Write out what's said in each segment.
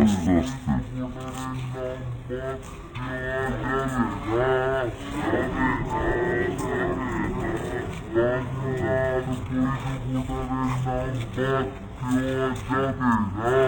আস্তে আস্তে Yeah, yeah, yeah.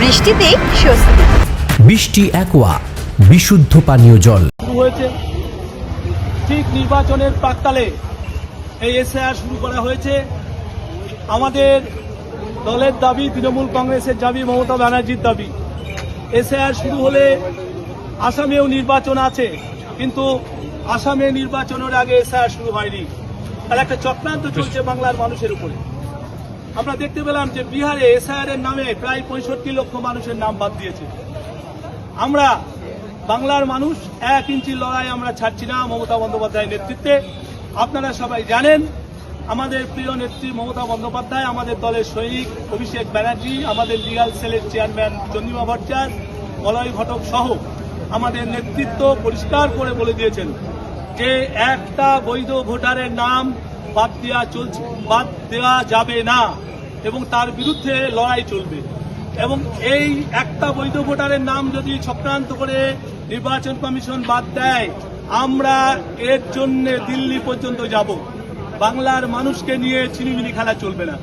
বৃষ্টিতে স্বস্তি। বৃষ্টি অ্যাকোয়া বিশুদ্ধ পানীয় জল। হয়েছে ঠিক নির্বাচনের প্রাককালে এই এসআইআর শুরু করা হয়েছে। আমাদের দলের দাবি তৃণমূল কংগ্রেসের দাবি, মমতা ব্যানার্জির দাবি। এসআইআর শুরু হলে আসামেও নির্বাচন আছে, কিন্তু আসামে নির্বাচনের আগে এসআইআর শুরু হয়নি। আর একটা চক্রান্ত চলছে বাংলার মানুষের উপরে। আমরা দেখতে পেলাম যে বিহারে এসআইআর এর নামে প্রায় পঁয়ষট্টি লক্ষ মানুষের নাম বাদ দিয়েছে। আমরা বাংলার মানুষ এক ইঞ্চি লড়াই আমরা ছাড়ছি না মমতা বন্দ্যোপাধ্যায়ের নেতৃত্বে। আপনারা সবাই জানেন, আমাদের প্রিয় নেত্রী মমতা বন্দ্যোপাধ্যায়, আমাদের দলের সৈনিক অভিষেক ব্যানার্জি, আমাদের লিগাল সেলের চেয়ারম্যান চন্দ্রিমা ভট্টাচার্য মলয় ঘটক সহ আমাদের নেতৃত্ব পরিষ্কার করে বলে দিয়েছেন যে একটা বৈধ ভোটারের নাম বাদ দেওয়া চলছে, বাদ দেওয়া যাবে না এবং তার বিরুদ্ধে লড়াই চলবে। এবং এই একটা বৈধ ভোটারের নাম যদি চক্রান্ত করে নির্বাচন কমিশন বাদ দেয়, আমরা এর জন্য দিল্লি পর্যন্ত যাব। বাংলার মানুষকে নিয়ে চিনিমিনি খেলা চলবে না।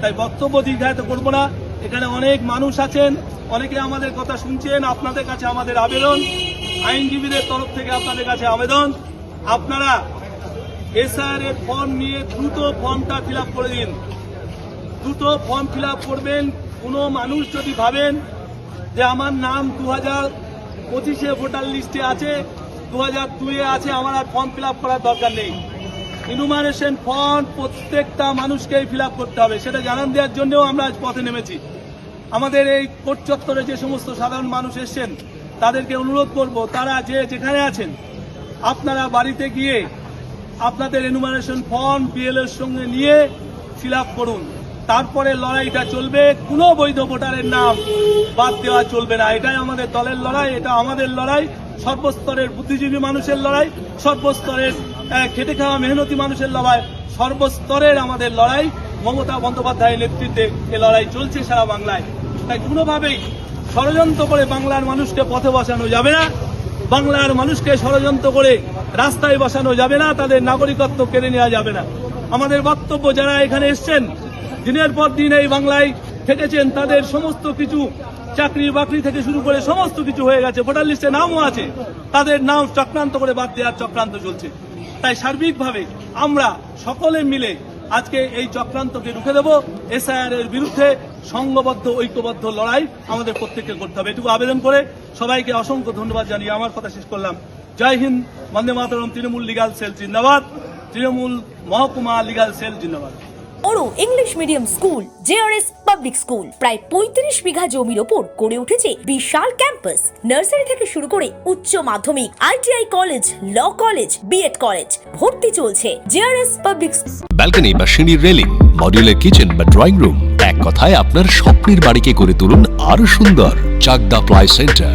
তাই বক্তব্য দীর্ঘায়িত করব না। এখানে অনেক মানুষ আছেন, অনেকে আমাদের কথা শুনছেন, আপনাদের কাছে আমাদের আবেদন, আইনজীবীদের তরফ থেকে আপনাদের কাছে আবেদন। আপনারা এসআর এর ফর্ম নিয়ে দ্রুত ফর্মটা ফিল করে দিন। দ্রুত ফর্ম ফিল করবেন কোনো মানুষ যদি ভাবেন যে আমার নাম দু হাজার পঁচিশে ভোটার লিস্টে আছে দু হাজার দুয়ে আছে, আমার আর ফর্ম ফিল করার দরকার নেই। ইনুমারেশন ফর্ম প্রত্যেকটা মানুষকেই ফিল করতে হবে। সেটা জানান দেওয়ার জন্যও আমরা আজ পথে নেমেছি। আমাদের এই কোর্ট চত্বরে যে সমস্ত সাধারণ মানুষ এসছেন, তাদেরকে অনুরোধ করব, তারা যে যেখানে আছেন, আপনারা বাড়িতে গিয়ে আপনাদের এনুমারেশন ফর্ম বিএলএর সঙ্গে নিয়ে ফিল করুন। তারপরে লড়াইটা চলবে, কোনো বৈধ ভোটারের নাম বাদ দেওয়া চলবে না। এটাই আমাদের দলের লড়াই, এটা আমাদের লড়াই। সর্বস্তরের বুদ্ধিজীবী মানুষের লড়াই, সর্বস্তরের খেটে খাওয়া মেহনতি মানুষের লড়াই, সর্বস্তরের আমাদের লড়াই। মমতা বন্দ্যোপাধ্যায়ের নেতৃত্বে এ লড়াই চলছে সারা বাংলায়। তাই কোনোভাবেই ষড়যন্ত্র করে বাংলার মানুষকে পথে বসানো যাবে না। বাংলার মানুষকে ষড়যন্ত্র করে রাস্তায় বসানো যাবে না, তাদের নাগরিকত্ব কেড়ে নেওয়া যাবে না। আমাদের বক্তব্য যারা এখানে এসছেন, দিনের পর দিন এই বাংলায় থেকেছেন, তাদের সমস্ত কিছু, চাকরি বাকরি থেকে শুরু করে সমস্ত কিছু হয়ে গেছে, ভোটার লিস্টে নামও আছে। তাদের নাম চক্রান্ত করে বাদ দেওয়ার চক্রান্ত চলছে। তাই সার্বিকভাবে আমরা সকলে মিলে আজকে এই চক্রান্তকে রুখে দেব। এসআইআর এর বিরুদ্ধে সংঘবদ্ধ, ঐক্যবদ্ধ লড়াই আমাদের প্রত্যেককে করতে হবে। এটুকু আবেদন করে সবাইকে অসংখ্য ধন্যবাদ জানিয়ে আমার কথা শেষ করলাম। জয় হিন্দ, বন্দে মাতরম, তৃণমূল লিগাল সেল, জিন্দাবাদ। তৃণমূল মহকুমা লিগাল সেল জিন্দাবাদ। বড় English medium school JRS public school প্রায় পঁয়ত্রিশ বিঘা জমির ওপর গড়ে উঠেছে বিশাল ক্যাম্পাস নার্সারি থেকে শুরু করে উচ্চ মাধ্যমিক ITI college law college BEd college ভর্তি চলছে জেআরএস পাবলিক ব্যালকনি বা সিঁড়ির রেলিং মডিউলার কিচেন বা ড্রয়িং রুম এক কথায় আপনার স্বপ্নের বাড়িকে করে তুলুন আরও সুন্দর Chakda ply centre